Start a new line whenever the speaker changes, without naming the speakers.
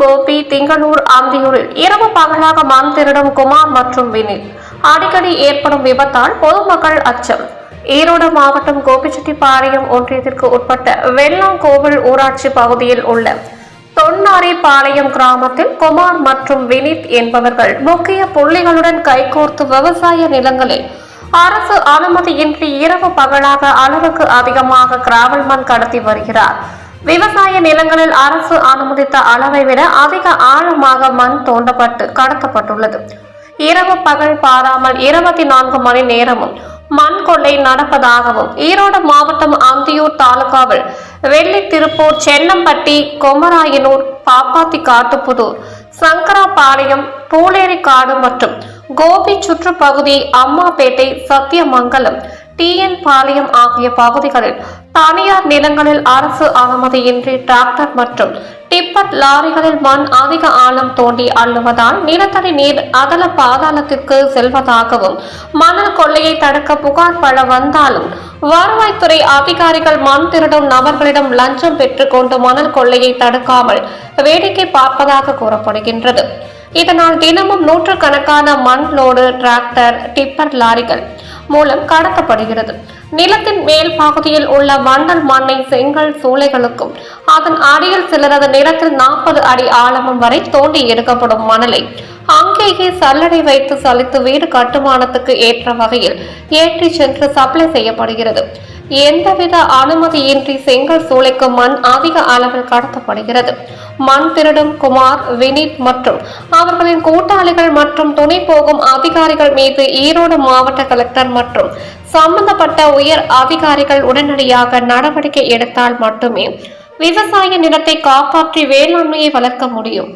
கோபி திங்களூர் ஆந்தியூரில் இரவு பகலாக மண் திருடும் குமார் மற்றும் வினில். அடிக்கடி ஏற்படும் விபத்தால் பொதுமக்கள் அச்சம். ஈரோடு மாவட்டம் கோபிச்செட்டிப்பாளையம் ஒன்றியத்திற்கு உட்பட்ட வெள்ளாங்கோவில் ஊராட்சி பகுதியில் உள்ள தொன்னாரிபாளையம் கிராமத்தில் குமார் மற்றும் வினித் என்பவர்கள் முக்கிய புள்ளிகளுடன் கைகோர்த்து விவசாய நிலங்களில் அரசு அனுமதியின்றி இரவு பகலாக அளவுக்கு அதிகமாக கிராவல் மண் கடத்தி வருகிறார். விவசாய நிலங்களில் அரசு அனுமதித்த அளவை விட அதிக ஆழமாக மண் தோண்டப்பட்டு கடத்தப்பட்டுள்ளது. இரவு பகல் பாராமல் இருபத்தி நான்கு மணி நேரமும் மண் கொள்ளை நடப்பதாகவும் ஈரோடு மாவட்டம் அந்தியூர் தாலுகாவில் வெள்ளி திருப்பூர் சென்னம்பட்டி கொமராயனூர் பாப்பாத்தி காட்டுப்புதூர் சங்கராபாளையம் பூலேரிக்காடு மற்றும் கோபி சுற்றுப்பகுதி அம்மாபேட்டை சத்தியமங்கலம் டிஎன் பாளையம் ஆகிய பகுதிகளில் தனியார் நிலங்களில் அரசு அனுமதியின்றி டிராக்டர் மற்றும் டிப்பர் லாரிகளில் மண் அதிக ஆழம் தோண்டி அள்ளுவதால் நிலத்தடி நீர் அகல பாதாளத்திற்கு செல்வதாகவும் மணல் கொள்ளையை தடுக்க புகார் பல வந்தாலும் வருவாய்த்துறை அதிகாரிகள் மண் திருடும் நபர்களிடம் லஞ்சம் பெற்றுக்கொண்டு மணல் கொள்ளையை தடுக்காமல் வேடிக்கை பார்ப்பதாக கூறப்படுகின்றது. இதனால் தினமும் நூற்றுக்கணக்கான மண் லோடு டிராக்டர் டிப்பர் லாரிகள் மூலம் கடத்தப்படுகிறது. நிலத்தின் மேல் பகுதியில் உள்ள வண்டல் மண்ணை செங்கல் சூளைகளுக்கும் அதன் அடியில் சிலரது நிலத்தில் நாற்பது அடி ஆழமும் வரை தோண்டி எடுக்கப்படும் மணலை அங்கேயே சல்லடை வைத்து சலித்து வீடு கட்டுமானத்துக்கு ஏற்ற வகையில் ஏற்றி சென்று சப்ளை செய்யப்படுகிறது. எந்தவித அனுமதியின்றி செங்கல் சூளைக்கு மண் அதிக அளவில் கடத்தப்படுகிறது. மண் திருடும் குமார் வினித் மற்றும் அவர்களின் கூட்டாளிகள் மற்றும் துணை போகும் அதிகாரிகள் மீது ஈரோடு மாவட்ட கலெக்டர் மற்றும் சம்பந்தப்பட்ட உயர் அதிகாரிகள் உடனடியாக நடவடிக்கை எடுத்தால் மட்டுமே விவசாய நிலத்தை காப்பாற்றி வேளாண்மையை வளர்க்க முடியும்.